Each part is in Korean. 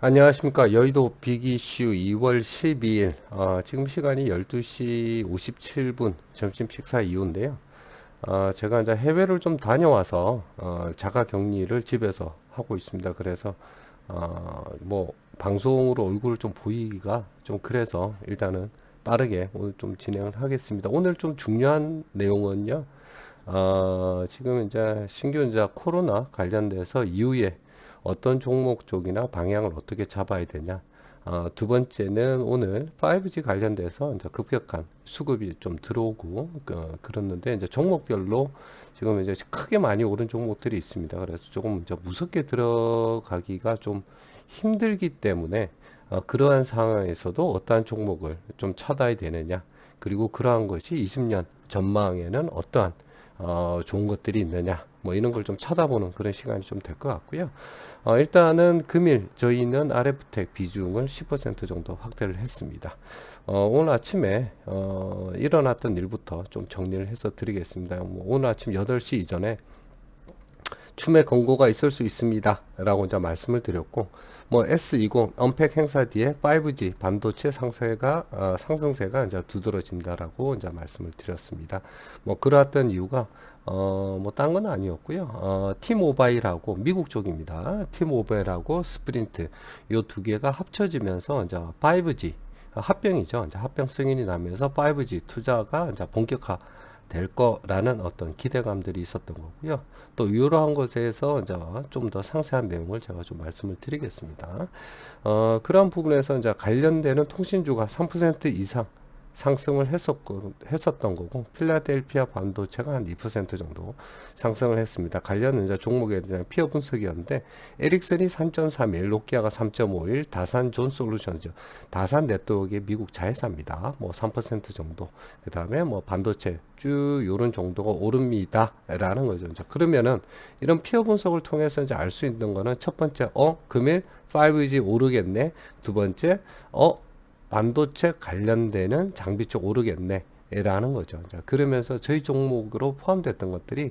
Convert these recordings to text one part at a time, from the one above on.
안녕하십니까. 여의도 빅이슈 2월 12일. 어, 지금 시간이 12시 57분 점심 식사 이후인데요. 어, 제가 이제 해외를 좀 다녀와서 어, 자가 격리를 집에서 하고 있습니다. 그래서 어, 뭐 방송으로 얼굴을 좀 보이기가 좀 그래서 일단은 빠르게 오늘 좀 진행을 하겠습니다. 오늘 좀 중요한 내용은요. 어, 지금 이제 신규 이제 코로나 관련돼서 이후에 어떤 종목 쪽이나 방향을 어떻게 잡아야 되냐. 어, 두 번째는 오늘 5G 관련돼서 이제 급격한 수급이 좀 들어오고 어, 그렇는데 이제 종목별로 지금 이제 크게 많이 오른 종목들이 있습니다. 그래서 조금 이제 무섭게 들어가기가 좀 힘들기 때문에 어, 그러한 상황에서도 어떠한 종목을 좀 찾아야 되느냐. 그리고 그러한 것이 20년 전망에는 어떠한 어, 좋은 것들이 있느냐. 뭐 이런 걸좀 찾아보는 그런 시간이 좀 될 것 같고요. 어, 일단은 금일 저희는 RF텍 비중을 10% 정도 확대를 했습니다. 어, 오늘 아침에 어, 일어났던 일부터 좀 정리를 해서 드리겠습니다. 뭐 오늘 아침 8시 이전에 추매 권고가 있을 수 있습니다. 라고 이제 말씀을 드렸고, 뭐 S20 언팩 행사 뒤에 5G 반도체 상세가, 어, 상승세가 이제 두드러진다라고 이제 말씀을 드렸습니다. 뭐 그러했던 이유가, 어, 뭐, 딴 건 아니었고요. 어, 티모바일하고, 미국 쪽입니다. 티모바일하고 스프린트, 요 두 개가 합쳐지면서, 이제 5G, 합병이죠. 이제 합병 승인이 나면서 5G 투자가 이제 본격화 될 거라는 어떤 기대감들이 있었던 거고요. 또 이러한 것에서 이제 좀 더 상세한 내용을 제가 좀 말씀을 드리겠습니다. 어, 그런 부분에서 이제 관련되는 통신주가 3% 이상 상승을 했었고, 했었던 거고, 필라델피아 반도체가 한 2% 정도 상승을 했습니다. 관련 이제 종목에 대한 피어 분석이었는데, 에릭슨이 3.31, 노키아가 3.51, 다산 존 솔루션즈, 다산 네트워크의 미국 자회사입니다. 뭐 3% 정도. 그 다음에 뭐 반도체 쭉 요런 정도가 오릅니다. 라는 거죠. 이제 그러면은 이런 피어 분석을 통해서 이제 알 수 있는 거는 첫 번째, 어, 금일 5G 오르겠네. 두 번째, 어, 반도체 관련되는 장비 쪽 오르겠네. 라는 거죠. 자, 그러면서 저희 종목으로 포함됐던 것들이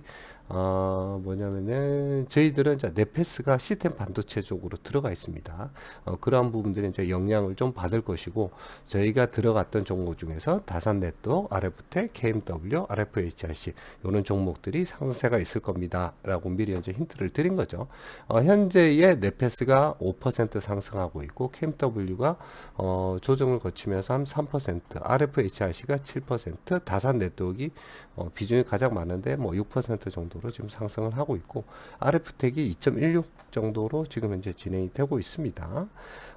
어, 뭐냐면은 저희들은 이제 네페스가 시스템 반도체 쪽으로 들어가 있습니다. 어, 그러한 부분들이 이제 영향을 좀 받을 것이고 저희가 들어갔던 종목 중에서 다산넷도, RF텍, KMW, RFHRC 이런 종목들이 상승세가 있을 겁니다라고 미리 이제 힌트를 드린 거죠. 어, 현재의 네페스가 5% 상승하고 있고 KMW가 어, 조정을 거치면서 한 3%, RFHRC가 7%, 다산 네트워크 어, 비중이 가장 많은데 뭐 6% 정도 로 지금 상승을 하고 있고 RF텍이 2.16 정도로 지금 현재 진행이 되고 있습니다.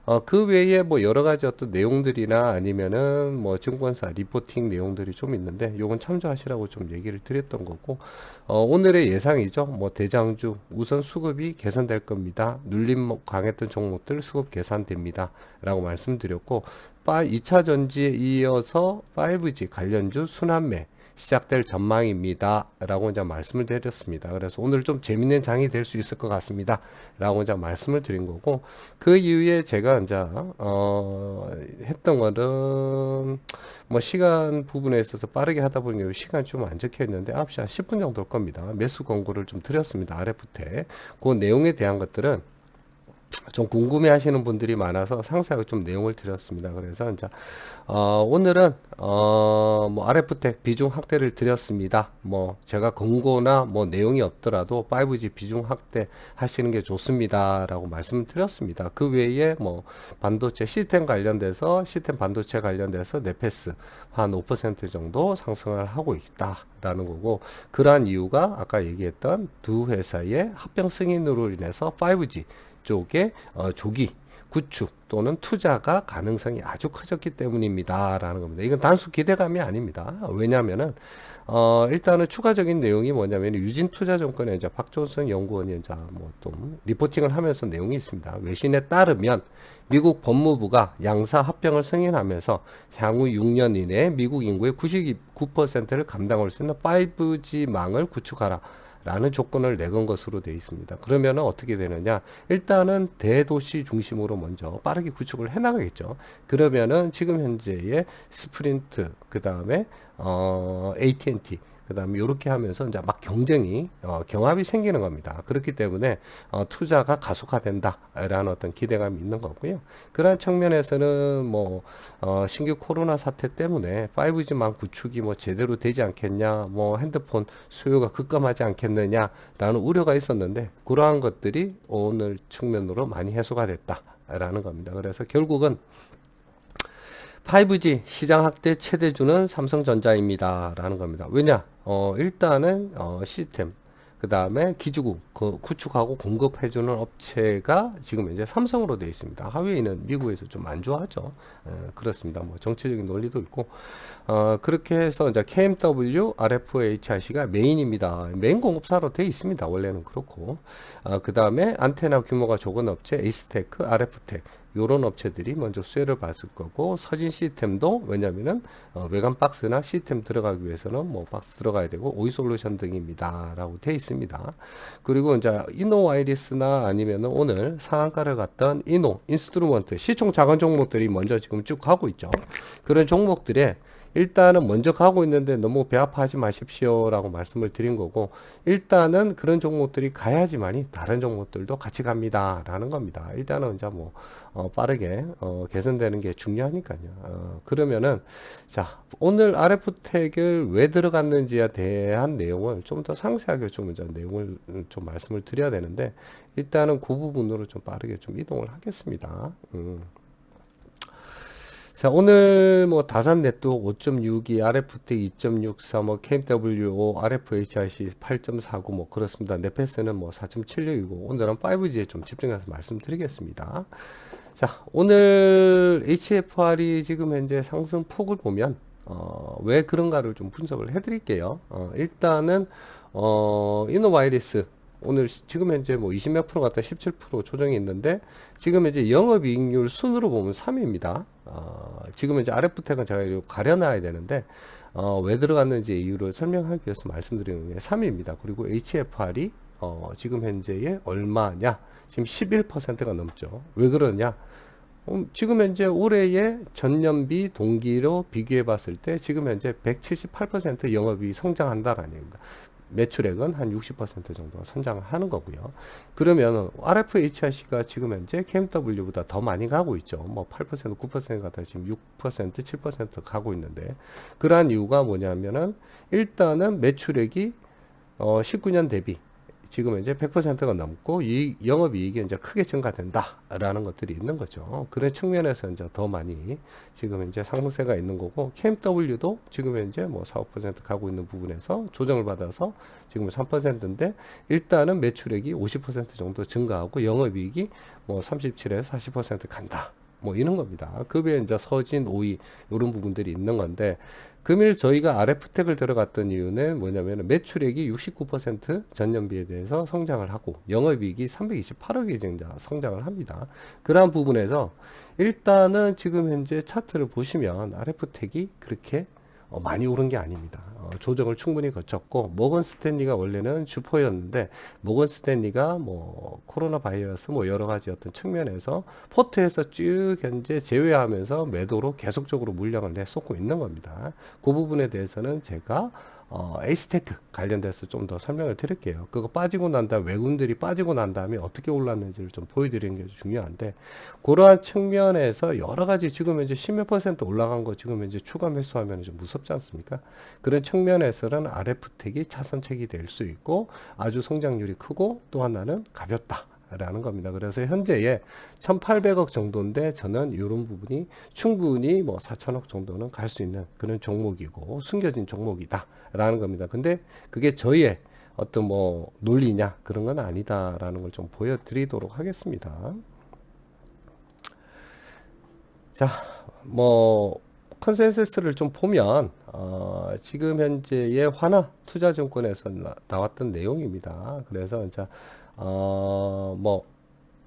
어, 그 외에 뭐 여러 가지 어떤 내용들이나 아니면은 뭐 증권사 리포팅 내용들이 좀 있는데 요건 참조하시라고 좀 얘기를 드렸던 거고 어, 오늘의 예상이죠. 뭐 대장주 우선 수급이 개선될 겁니다. 눌림 강했던 종목들 수급 개선됩니다. 라고 말씀드렸고 2차 전지에 이어서 5G 관련주 순환매 시작될 전망입니다. 라고 이제 말씀을 드렸습니다. 그래서 오늘 좀 재밌는 장이 될 수 있을 것 같습니다. 라고 이제 말씀을 드린 거고, 그 이후에 제가 이제, 어, 했던 거는, 뭐 시간 부분에 있어서 빠르게 하다 보니 시간이 좀안 적혀 있는데, 9시 한 10분 정도일 겁니다. 매수 권고를 좀 드렸습니다. RF태. 그 내용에 대한 것들은 좀 궁금해 하시는 분들이 많아서 상세하게 좀 내용을 드렸습니다. 그래서 이제, 어, 오늘은, 어, 뭐, RF텍 비중 확대를 드렸습니다. 뭐, 제가 권고나 뭐 내용이 없더라도 5G 비중 확대 하시는 게 좋습니다. 라고 말씀을 드렸습니다. 그 외에 뭐, 반도체 시스템 관련돼서, 시스템 반도체 관련돼서 네페스 한 5% 정도 상승을 하고 있다. 라는 거고, 그러한 이유가 아까 얘기했던 두 회사의 합병 승인으로 인해서 5G 쪽에 어, 조기 구축 또는 투자가 가능성이 아주 커졌기 때문입니다. 라는 겁니다. 이건 단수 기대감이 아닙니다. 왜냐하면은, 어, 일단은 추가적인 내용이 뭐냐면, 이제 박종선 연구원이 이제 뭐좀 리포팅을 하면서 내용이 있습니다. 외신에 따르면, 미국 법무부가 양사 합병을 승인하면서 향후 6년 이내에 미국 인구의 99%를 감당할 수 있는 5G망을 구축하라. 라는 조건을 내건 것으로 되어 있습니다. 그러면은 어떻게 되느냐? 일단은 대도시 중심으로 먼저 빠르게 구축을 해 나가겠죠. 그러면은 지금 현재의 스프린트, 그 다음에 어, AT&T, 그그 다음에 이렇게 하면서 이제 막 경쟁이, 어, 경합이 생기는 겁니다. 그렇기 때문에, 어, 투자가 가속화된다라는 어떤 기대감이 있는 거고요. 그러한 측면에서는 뭐, 어, 신규 코로나 사태 때문에 5G망 구축이 뭐 제대로 되지 않겠냐, 뭐 핸드폰 수요가 급감하지 않겠느냐라는 우려가 있었는데, 그러한 것들이 오늘 측면으로 많이 해소가 됐다라는 겁니다. 그래서 결국은 5G 시장 확대 최대주는 삼성전자입니다. 라는 겁니다. 왜냐? 어, 일단은, 어, 시스템, 그 다음에 기주국, 그 구축하고 공급해주는 업체가 지금 이제 삼성으로 되어 있습니다. 하웨이는 미국에서 좀 안 좋아하죠. 에, 그렇습니다. 뭐 정치적인 논리도 있고, 어, 그렇게 해서 이제 KMW, RFHIC가 메인입니다. 메인 공급사로 되어 있습니다. 원래는 그렇고, 어, 그 다음에 안테나 규모가 적은 업체, 에이스테크, RF텍, 요런 업체들이 먼저 수혜를 받을 거고 서진 시스템도 왜냐면은 어, 외관 박스나 시스템 들어가기 위해서는 뭐 박스 들어가야 되고 오이 솔루션 등입니다 라고 되어 있습니다. 그리고 이제 이노 와이리스나 아니면은 오늘 상한가를 갔던 이노 인스트루먼트 시총 작은 종목들이 먼저 지금 쭉 가고 있죠. 그런 종목들에 일단은 먼저 가고 있는데 너무 배 아파하지 마십시오 라고 말씀을 드린 거고 일단은 그런 종목들이 가야지만이 다른 종목들도 같이 갑니다 라는 겁니다. 일단은 이제 뭐 어, 빠르게 어, 개선되는 게 중요하니까요. 어, 그러면은 자 오늘 RF택을 왜 들어갔는지에 대한 내용을 좀 더 상세하게 좀 이제 내용을 좀 말씀을 드려야 되는데 일단은 그 부분으로 좀 빠르게 좀 이동을 하겠습니다. 음. 자, 오늘 뭐 다산 네트워크 5.62, RFT 2.64, 뭐 KMWO, RFHIC 8.49, 뭐 그렇습니다. 네페스는 뭐 4.76이고, 오늘은 5G에 좀 집중해서 말씀드리겠습니다. 자, 오늘 HFR이 지금 현재 상승 폭을 보면, 어, 왜 그런가를 좀 분석을 해드릴게요. 어, 일단은, 어, 이노바이리스, 오늘 지금 현재 뭐 20몇 프로 갔다 17% 조정이 있는데 지금 이제 영업이익률 순으로 보면 3위입니다. 어, 지금 이제 RF택은 제가 가려놔야 되는데 어, 왜 들어갔는지 이유를 설명하기 위해서 말씀드리는 게 3위입니다. 그리고 HFR이 어, 지금 현재에 얼마냐? 지금 11%가 넘죠. 왜 그러냐? 음, 지금 현재 올해의 전년비 동기로 비교해 봤을 때 지금 현재 178% 영업이 성장한다라는 얘기입니다. 매출액은 한 60% 정도 선장을 하는 거고요. 그러면 RFHIC가 지금 현재 KMW보다 더 많이 가고 있죠. 뭐 8%, 9% 가다 지금 6%, 7% 가고 있는데 그러한 이유가 뭐냐면은 일단은 매출액이 어 19년 대비 지금 이제 100%가 넘고 이 영업이익이 이제 크게 증가된다라는 것들이 있는 거죠. 그런 측면에서 이제 더 많이 지금 이제 상승세가 있는 거고 KMW도 지금 현재 뭐 4, 5% 가고 있는 부분에서 조정을 받아서 지금 3%인데 일단은 매출액이 50% 정도 증가하고 영업이익이 뭐 37에서 40% 간다. 뭐 이런 겁니다. 그 외에 이제 서진, 오이 이런 부분들이 있는 건데 금일 저희가 RF텍을 들어갔던 이유는 뭐냐면 매출액이 69% 전년비에 대해서 성장을 하고 영업이익이 328억이 정도 성장을 합니다. 그러한 부분에서 일단은 지금 현재 차트를 보시면 RF텍이 그렇게 어, 많이 오른 게 아닙니다. 어, 조정을 충분히 거쳤고 모건 스탠리가 원래는 슈퍼였는데 모건 스탠리가 뭐 코로나 바이러스 뭐 여러 가지 어떤 측면에서 포트에서 쭉 현재 제외하면서 매도로 계속적으로 물량을 내쏟고 있는 겁니다. 그 부분에 대해서는 제가 어, 에이스테크 관련돼서 좀 더 설명을 드릴게요. 그거 빠지고 난 다음 외군들이 빠지고 난 다음에 어떻게 올랐는지를 좀 보여드리는 게 중요한데 그러한 측면에서 여러 가지 지금 현재 10몇 퍼센트 올라간 거 지금 현재 추가 매수하면 좀 무섭지 않습니까? 그런 측면에서는 RF텍이 차선책이 될 수 있고 아주 성장률이 크고 또 하나는 가볍다. 라는 겁니다. 그래서 현재에 1,800억 정도인데 저는 이런 부분이 충분히 뭐 4천억 정도는 갈 수 있는 그런 종목이고 숨겨진 종목이다 라는 겁니다. 근데 그게 저희의 어떤 뭐 논리냐 그런 건 아니다 라는 걸 좀 보여드리도록 하겠습니다. 자, 뭐 컨센서스를 좀 보면 어, 지금 현재의 화나 투자증권에서 나, 나왔던 내용입니다. 그래서 이제 어, 뭐,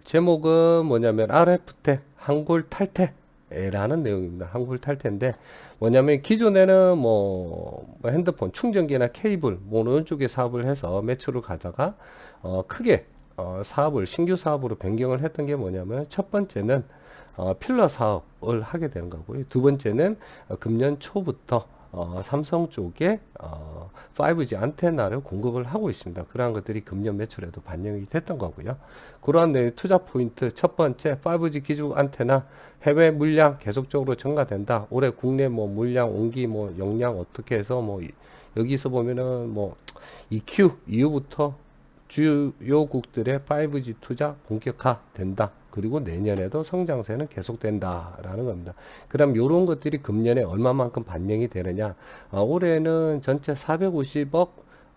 제목은 뭐냐면 RF태, 한골 탈퇴 라는 내용입니다. 한골 탈퇴인데, 뭐냐면 기존에는 뭐, 뭐 핸드폰 충전기나 케이블, 뭐 이런 쪽에 사업을 해서 매출을 가다가, 어, 크게, 어, 사업을, 신규 사업으로 변경을 했던 게 뭐냐면, 첫 번째는, 어, 필러 사업을 하게 되는 거고요. 두 번째는 어, 금년 초부터 어, 삼성 쪽에 어, 5G 안테나를 공급을 하고 있습니다. 그러한 것들이 금년 매출에도 반영이 됐던 거고요. 그러한 내 투자 포인트 첫 번째 5G 기주 안테나 해외 물량 계속적으로 증가된다. 올해 국내 뭐 물량 옹기 뭐 용량 어떻게 해서 뭐 이- 여기서 보면은 뭐 EQ 이후부터 주요국들의 5G 투자 본격화 된다. 그리고 내년에도 성장세는 계속된다라는 겁니다. 그럼 이런 것들이 금년에 얼마만큼 반영이 되느냐? 어, 올해는 전체 450억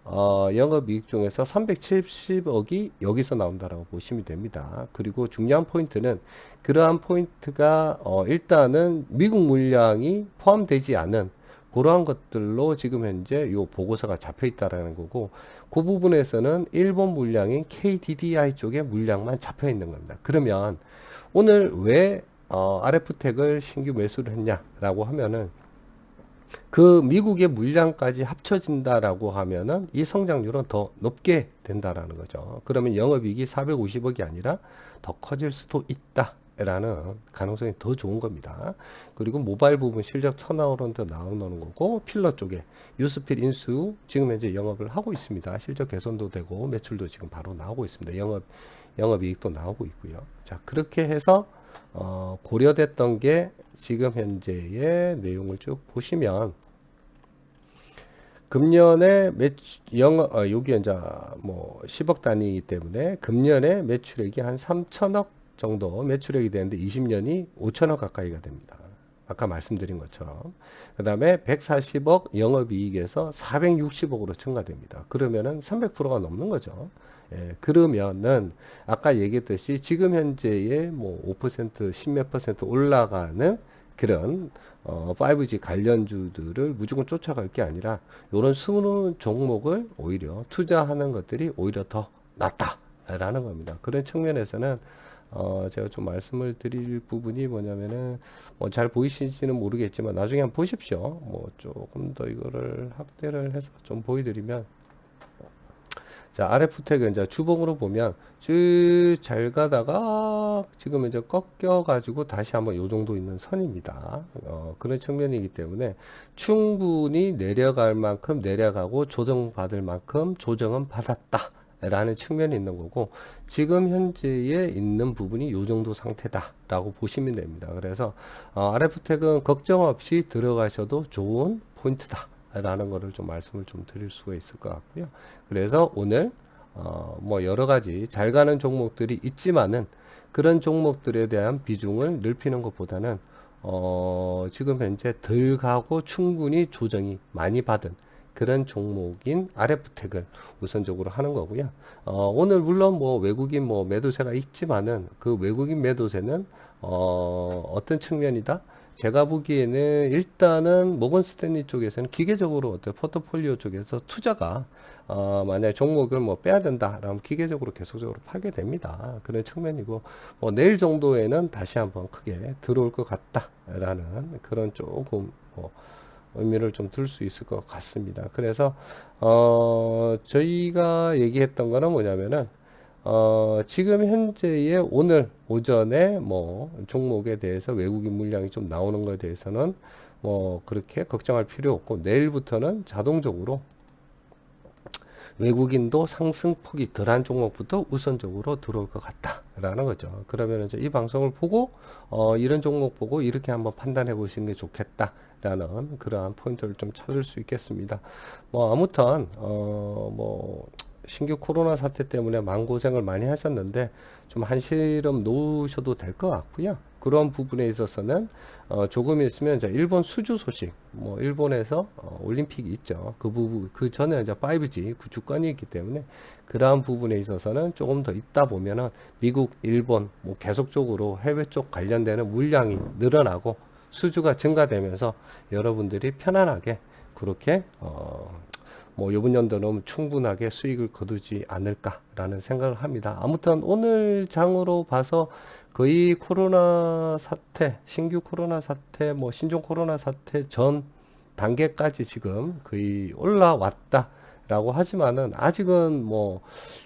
어, 영업이익 중에서 370억이 여기서 나온다라고 보시면 됩니다. 그리고 중요한 포인트는 그러한 포인트가 어, 일단은 미국 물량이 포함되지 않은 그러한 것들로 지금 현재 요 보고서가 잡혀 있다라는 거고 그 부분에서는 일본 물량인 KDDI 쪽에 물량만 잡혀 있는 겁니다. 그러면 오늘 왜 어, RF택을 신규 매수를 했냐라고 하면은 그 미국의 물량까지 합쳐진다라고 하면은 이 성장률은 더 높게 된다라는 거죠. 그러면 영업이익이 450억이 아니라 더 커질 수도 있다 라는 가능성이 더 좋은 겁니다. 그리고 모바일 부분 실적 턴아웃도 나오는 거고 필러 쪽에 유스필 인수 지금 현재 영업을 하고 있습니다. 실적 개선도 되고 매출도 지금 바로 나오고 있습니다. 영업 영업 이익도 나오고 있고요. 자 그렇게 해서 어, 고려됐던 게 지금 현재의 내용을 쭉 보시면 금년에 매출 영어 어, 여기 이제 뭐 10억 단위이기 때문에 금년에 매출액이 한 3천억 정도 매출액이 되는데 20년이 5천억 가까이가 됩니다. 아까 말씀드린 것처럼 그 다음에 140억 영업이익에서 460억으로 증가됩니다. 그러면은 300%가 넘는 거죠. 예, 그러면은 아까 얘기했듯이 지금 현재의 뭐5% 10몇 퍼센트 올라가는 그런 어 5G 관련주들을 무조건 쫓아갈 게 아니라 이런 숨은 종목을 오히려 투자하는 것들이 오히려 더 낫다라는 겁니다. 그런 측면에서는 어 제가 좀 말씀을 드릴 부분이 뭐냐면은 뭐 잘 보이실지는 모르겠지만 나중에 한번 보십시오. 뭐 조금 더 이거를 확대를 해서 좀 보여드리면 자, RF택은 이제 주봉으로 보면 쭉 잘 가다가 지금 이제 꺾여 가지고 다시 한번 요 정도 있는 선입니다. 어, 그런 측면이기 때문에 충분히 내려갈 만큼 내려가고 조정받을 만큼 조정은 받았다. 라는 측면이 있는 거고 지금 현재에 있는 부분이 요 정도 상태다 라고 보시면 됩니다. 그래서 어, RF택은 걱정 없이 들어가셔도 좋은 포인트다. 라는 거를 좀 말씀을 좀 드릴 수가 있을 것 같고요. 그래서 오늘 어, 뭐 여러 가지 잘 가는 종목들이 있지만은 그런 종목들에 대한 비중을 넓히는 것보다는 어, 지금 현재 덜 가고 충분히 조정이 많이 받은 그런 종목인 RF택을 우선적으로 하는 거고요. 어, 오늘 물론 뭐 외국인 뭐 매도세가 있지만은 그 외국인 매도세는 어, 어떤 측면이다? 제가 보기에는 일단은 모건 스탠리 쪽에서는 기계적으로 어떤 포트폴리오 쪽에서 투자가 어 만약 종목을 뭐 빼야 된다 그러면 기계적으로 계속적으로 파게 됩니다 그런 측면이고 뭐 내일 정도에는 다시 한번 크게 들어올 것 같다 라는 그런 조금 뭐 의미를 좀들수 있을 것 같습니다 그래서 어 저희가 얘기했던 거는 뭐냐면은 어, 지금 현재의 오늘 오전에 뭐 종목에 대해서 외국인 물량이 좀 나오는 것에 대해서는 뭐 그렇게 걱정할 필요 없고 내일부터는 자동적으로 외국인도 상승폭이 덜한 종목부터 우선적으로 들어올 것 같다라는 거죠. 그러면 이제 이 방송을 보고 어, 이런 종목 보고 이렇게 한번 판단해 보시는 게 좋겠다 라는 그러한 포인트를 좀 찾을 수 있겠습니다. 뭐 아무튼 어뭐 신규 코로나 사태 때문에 마음고생을 많이 하셨는데 좀 한시름 놓으셔도 될 것 같고요. 그런 부분에 있어서는 어 조금 있으면 이제 일본 수주 소식, 뭐 일본에서 어 올림픽이 있죠. 그 부분 그 전에 이제 5G 그 주권이 있기 때문에 그러한 부분에 있어서는 조금 더 있다 보면은 미국, 일본 뭐 계속적으로 해외 쪽 관련되는 물량이 늘어나고 수주가 증가되면서 여러분들이 편안하게 그렇게 어뭐 요번 연도는 충분하게 수익을 거두지 않을까라는 생각을 합니다. 아무튼 오늘 장으로 봐서 거의 코로나 사태, 신규 코로나 사태, 뭐 신종 코로나 사태 전 단계까지 지금 거의 올라왔다. 라고 하지만은 아직은 뭐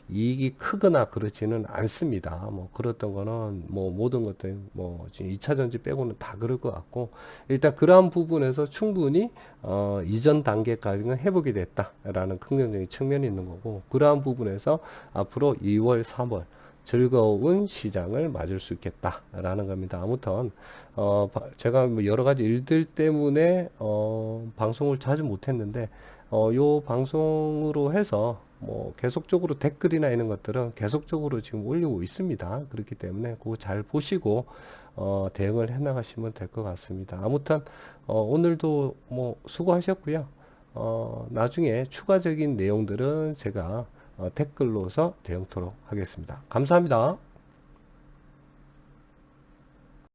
이익이 크거나 그렇지는 않습니다. 뭐 그랬던 거는 뭐 모든 것들 뭐 지금 2차 전지 빼고는 다 그럴 것 같고 일단 그러한 부분에서 충분히 어 이전 단계까지는 회복이 됐다라는 긍정적인 측면이 있는 거고 그러한 부분에서 앞으로 2월, 3월 즐거운 시장을 맞을 수 있겠다라는 겁니다. 아무튼 어 바- 제가 뭐 여러 가지 일들 때문에 어 방송을 자주 못했는데 어 요 방송으로 해서 뭐 계속적으로 댓글이나 이런 것들은 계속적으로 지금 올리고 있습니다. 그렇기 때문에 그거 잘 보시고 어 대응을 해 나가시면 될 것 같습니다. 아무튼 어 오늘도 뭐 수고하셨고요. 어 나중에 추가적인 내용들은 제가 어, 댓글로서 대응토록 하겠습니다. 감사합니다.